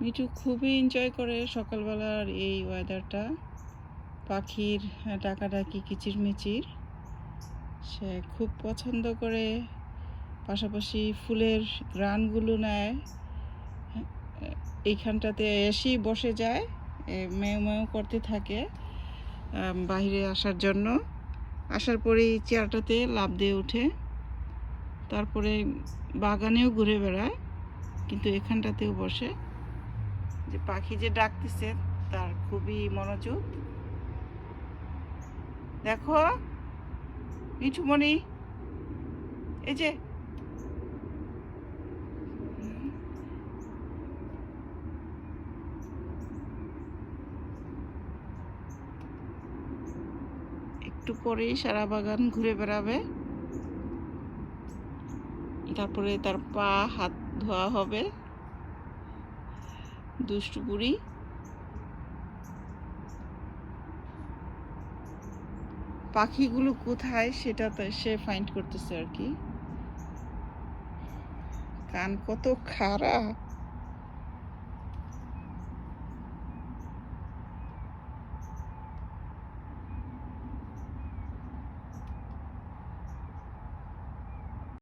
মিঠু খুবই এনজয় করে সকালবেলার এই ওয়েদারটা পাখির ডাকাডাকি, কিচিরমিচির। সে খুব পছন্দ করে। পাশাপাশি ফুলের গ্রানগুলো নেয়। এইখানটাতে এসেই বসে যায়। মেও মেও করতে থাকে বাইরে আসার জন্য। আসার পরেই চেয়ারটাতে লাভ দিয়ে ওঠে। তারপরে বাগানেও ঘুরে বেড়ায়, কিন্তু এখানটাতেও বসে। যে পাখি যে ডাকতেছে, তার খুবই মনোযোগ। দেখো, মিঠুমণি, এই যে। একটু পরেই সারা বাগান ঘুরে বেড়াবে। তারপরে তার পা, হাত ধোয়া হবে। দুষ্টু বুড়ি। পাখিগুলো কোথায় সেটা সে ফাইন্ড করতেছে আর কি। কান কত খারাপ